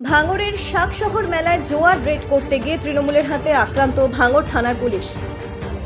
ভাঙড়ের শাকশহর মেলায় জোয়ার রেড করতে গিয়ে তৃণমূলের হাতে আক্রান্ত ভাঙড় থানার পুলিশ।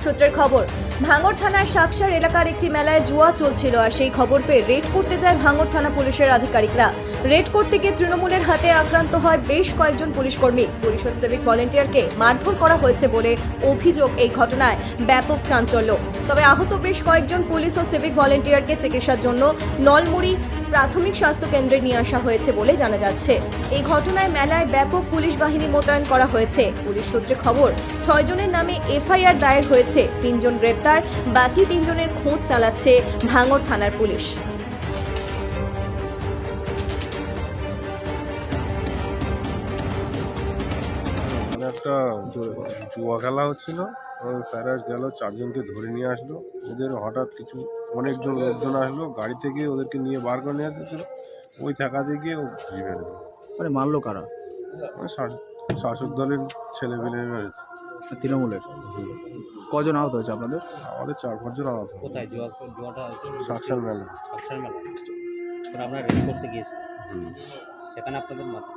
সূত্রের খবর ভাঙড় থানার শাকসার এলাকার একটি মেলায় জুয়া চলছিল আর সেই খবর পেয়ে রেড করতে যায় ভাঙড় থানা পুলিশের আধিকারিকরা। রেড করতে গিয়ে তৃণমূলের হাতে আক্রান্ত হয় বেশ কয়েকজন পুলিশ কর্মী পুলিশ ও সিভিক ভলেন্টিয়ারকে মারধর করা হয়েছে বলে অভিযোগ এই ঘটনায় ব্যাপক চাঞ্চল্য। তবে আহত বেশ কয়েকজন পুলিশ ও সিভিক ভলেন্টিয়ারকে চিকিৎসার জন্য নলমুড়ি প্রাথমিক স্বাস্থ্য কেন্দ্রে নিয়ে আসা হয়েছে বলে জানা যাচ্ছে। এই ঘটনায় মেলায় ব্যাপক পুলিশ বাহিনী মোতায়েন করা হয়েছে। পুলিশ সূত্রে খবর, ছয় জনের নামে এফআইআর দায়ের হয়েছে। তিনজন গ্রেপ্তার, বাকি তিনজনের খোঁজ চালাচ্ছে ভাঙড় থানার পুলিশ। একটা জুয়া খেলা হচ্ছিল। স্যার গেল চারজনকে ধরে নিয়ে আসলো। ওদের হঠাৎ কিছু অনেকজন লোকজন আসলো গাড়ি থেকে ওদেরকে নিয়ে বার করে নিয়ে আসছিল ওই থাকাতে গিয়ে ও ঘুরিয়ে মেরে দিল মানে মারলো কারা? মানে শাসক দলের ছেলে পেলে মেরেছে তৃণমূলের? কজন আহত হয়েছে আপনাদের? আমাদের চার পাঁচজন আহত। কোথায়? মেলা। সাকসার মেলা। আপনারা রেডি করতে গিয়েছিলেন সেখানে আপনাদের মাথা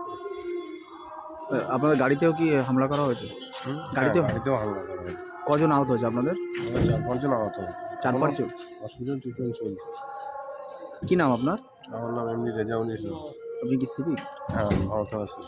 আপনাদের গাড়িতেও কি হামলা করা হয়েছে? হুম? গাড়িতেও? হ্যাঁ, গাড়িতেও হামলা করা হয়েছে। কজন আহত হয়েছে আপনাদের? আমাদের চার পাঁচজন আহত। চার পাঁচজন? হসপিটাল ট্রিটমেন্ট চলছে। কি নাম আপনার? আমার নাম এমনি রেজাউল ইসলাম। আপনি কি সিভিক? হ্যাঁ আহত আছে